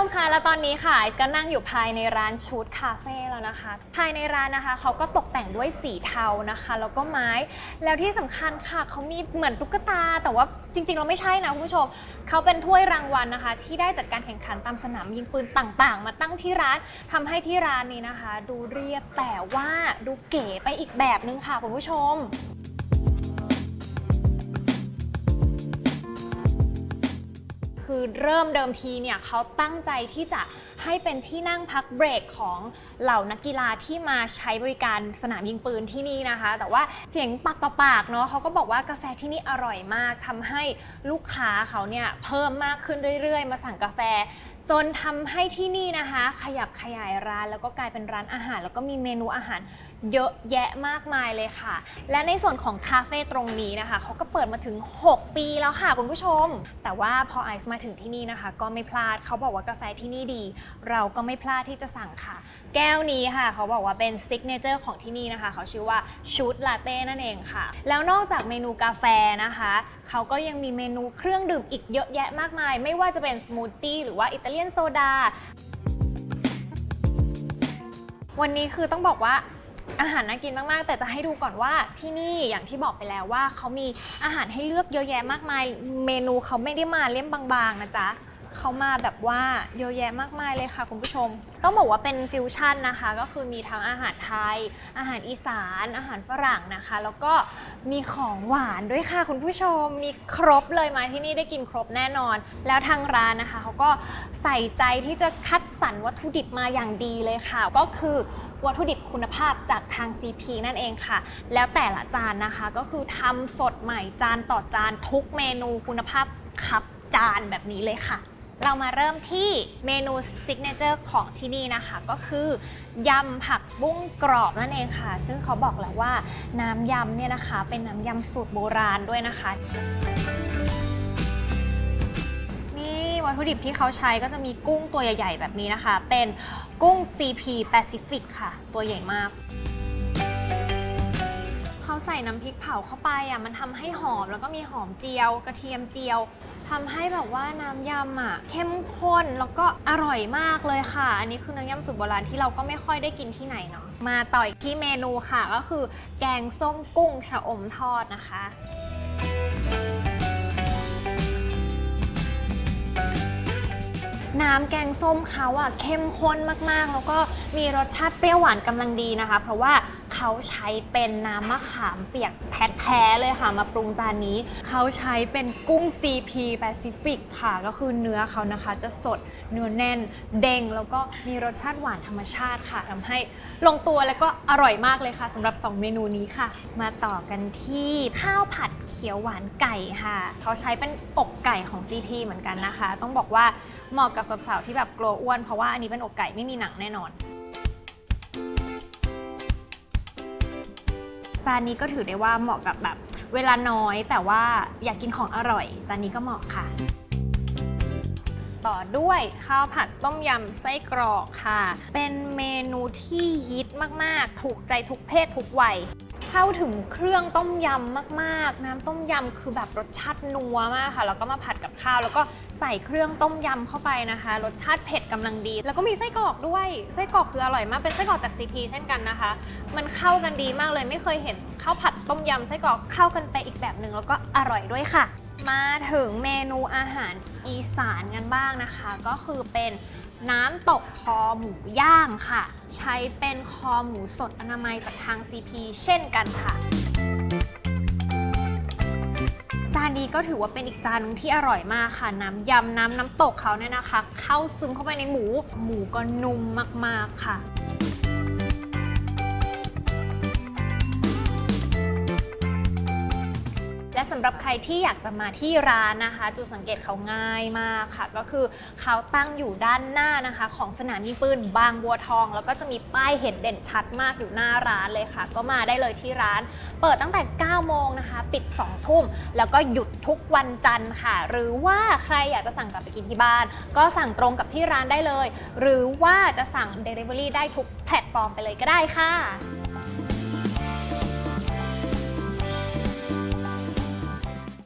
ชมคะแล้วตอนนี้ค่ะไอซ์ก็นั่งอยู่ภายในร้านชูดคาเฟ่แล้วนะคะ ภายในร้านนะคะเขาก็ตกแต่งด้วยสีเทานะคะแล้วก็ไม้ แล้วที่สำคัญค่ะเขามีเหมือนตุ๊กตา แต่ว่าจริงๆเราไม่ใช่นะคุณผู้ชมเขาเป็นถ้วยรางวัลนะคะ ที่ได้จากการแข่งขันตามสนามยิงปืนต่างๆ มาตั้งที่ร้านทำให้ที่ร้านนี้นะคะ ดูเรียบแต่ว่าดูเก๋ไปอีกแบบนึงค่ะคุณผู้ชม คือเริ่มเดิมทีเนี่ยเขาตั้งใจที่จะให้เป็นที่นั่งพักเบรกของเหล่านักกีฬาที่มาใช้บริการสนามยิงปืนที่นี่นะคะ แต่ว่าเสียงปากต่อปากเนาะเขาก็บอกว่ากาแฟที่นี่อร่อยมากทำให้ลูกค้าเขาเนี่ยเพิ่มมากขึ้นเรื่อยๆ มาสั่งกาแฟ จนทำให้ที่นี่นะคะ ขยับขยายร้านแล้วก็กลายเป็นร้านอาหาร แล้วก็มีเมนูอาหารเยอะแยะมากมายเลยค่ะ และในส่วนของคาเฟ่ตรงนี้นะคะเขาก็เปิดมาถึง 6 ปีแล้วค่ะคุณผู้ชม แต่ว่าพอไอซ์มาถึงที่นี่นะคะ ก็ไม่พลาดเขาบอกว่ากาแฟที่นี่ดี เราก็ไม่พลาดที่จะสั่งค่ะ แก้วนี้ค่ะ เขาบอกว่าเป็นซิกเนเจอร์ของที่นี่นะคะ เขาชื่อว่าชูดลาเต้นั่นเองค่ะ แล้วนอกจากเมนูกาแฟนะคะเขาก็ยังมีเมนูเครื่องดื่มอีกเยอะแยะมากมาย ไม่ว่าจะเป็นสมูทตี้หรือว่าอิตาเลียนโซดา วันนี้คือต้องบอกว่าอาหารน่ากินมาก ๆ แต่จะให้ดูก่อนว่าที่นี่อย่างที่บอกไปแล้วว่าเขามีอาหารให้เลือกเยอะแยะมากมาย เมนูเขาไม่ได้มาเล่มบาง ๆ นะจ๊ะ เขามาแบบว่าเยอะแยะมากมายเลยค่ะคุณผู้ชม ต้องบอกว่าเป็นฟิวชั่นนะคะ ก็คือมีทั้งอาหารไทย อาหารอีสาน อาหารฝรั่งนะคะ แล้วก็มีของหวานด้วยค่ะคุณผู้ชมมีครบเลยมาที่นี่ได้กินครบแน่นอน แล้วทางร้านนะคะเขาก็ใส่ใจที่จะคัดสรรวัตถุดิบมาอย่างดีเลยค่ะ ก็คือวัตถุดิบคุณภาพจากทาง CP นั่นเองค่ะ แล้วแต่ละจานนะคะก็คือทำสดใหม่จานต่อจานทุกเมนูคุณภาพคับจานแบบนี้เลยค่ะ เรามาเริ่มที่เมนูซิกเนเจอร์ของที่นี่นะคะ ก็คือยำผักบุ้งกรอบนั่นเองค่ะ ซึ่งเขาบอกแล้วว่าน้ำยำเนี่ยนะคะ เป็นน้ำยำสูตรโบราณด้วยนะคะ นี่วัตถุดิบที่เขาใช้ก็จะมีกุ้งตัวใหญ่ ๆ แบบนี้นะคะ เป็นกุ้ง CP Pacific ค่ะ ตัวใหญ่มาก ใส่น้ำพริกเผาเข้าไปอะมันทำให้หอมแล้วก็มีหอมเจียว กระเทียมเจียวทำให้แบบว่าน้ำยำอะเข้มข้นแล้วก็อร่อยมากเลยค่ะ อันนี้คือน้ำยำสูตรโบราณที่เราก็ไม่ค่อยได้กินที่ไหนเนาะมาต่ออีกที่เมนูค่ะก็คือ แกงส้มกุ้งชะอมทอดนะคะน้ำแกงส้มเขาอะเข้มข้นมากๆ แล้วก็มีรสชาติเปรี้ยวหวานกำลังดีนะคะ เพราะว่า เขาใช้เป็นน้ำมะขามเปียกแท้ๆเลยค่ะมาปรุงจานนี้ เขาใช้เป็นกุ้ง CP Pacific ค่ะ ก็คือเนื้อเขานะคะ จะสดเนื้อแน่นเด้งแล้วก็มีรสชาติหวานธรรมชาติค่ะทำให้ลงตัวแล้วก็อร่อยมากเลยค่ะสำหรับ 2 เมนูนี้ค่ะ มาต่อกันที่ข้าวผัดเขียวหวานไก่ค่ะ เขาใช้เป็นอกไก่ของ CP เหมือนกันนะคะ ต้องบอกว่าเหมาะกับสาวๆที่แบบกลัวอ้วนเพราะว่าอันนี้เป็นอกไก่ไม่มีหนังแน่นอน จานนี้ก็ถือได้ว่าเหมาะกับแบบเวลาน้อยแต่ว่าอยากกินของอร่อย จานนี้ก็เหมาะค่ะ ต่อด้วยข้าวผัดต้มยำไส้กรอกค่ะ เป็นเมนูที่ฮิตมาก ๆ ถูกใจทุกเพศทุกวัย เข้าถึงเครื่องต้มยำมากๆ น้ำต้มยำคือแบบรสชาตินัวมากค่ะ แล้วก็มาผัดกับข้าว แล้วก็ใส่เครื่องต้มยำเข้าไปนะคะ รสชาติเผ็ดกำลังดี แล้วก็มีไส้กรอกด้วย ไส้กรอกคืออร่อยมาก เป็นไส้กรอกจากซีพีเช่นกันนะคะ มันเข้ากันดีมากเลย ไม่เคยเห็นข้าวผัดต้มยำไส้กรอกเข้ากันไปอีกแบบหนึ่งแล้วก็อร่อยด้วยค่ะ มาถึงเมนูอาหารอีสานกันบ้างนะคะ ก็คือเป็นน้ำตกคอหมูย่างค่ะ ใช้เป็นคอหมูสดอนามัยจากทาง CP เช่นกันค่ะ จานนี้ก็ถือว่าเป็นอีกจานหนึงที่อร่อยมากค่ะ น้ำยำน้ำน้ำตกเขาเนี่ยนะคะ เข้าซึมเข้าไปในหมู หมูก็นุ่มมากๆค่ะ สำหรับใครที่อยากจะมาที่ร้านนะคะจุดสังเกตเขาง่ายมากค่ะ ก็คือเขาตั้งอยู่ด้านหน้านะคะ ของสนามยิงปืนบางบัวทอง แล้วก็จะมีป้ายเห็นเด่นชัดมากอยู่หน้าร้านเลยค่ะ ก็มาได้เลยที่ร้าน เปิดตั้งแต่ 9 โมงนะคะ ปิด 2 ทุ่ม แล้วก็หยุดทุกวันจันทร์ค่ะ หรือว่าใครอยากจะสั่งกลับไปกินที่บ้าน ก็สั่งตรงกับที่ร้านได้เลย หรือว่าจะสั่ง Delivery ได้ทุกแพลตฟอร์มไปเลยก็ได้ค่ะ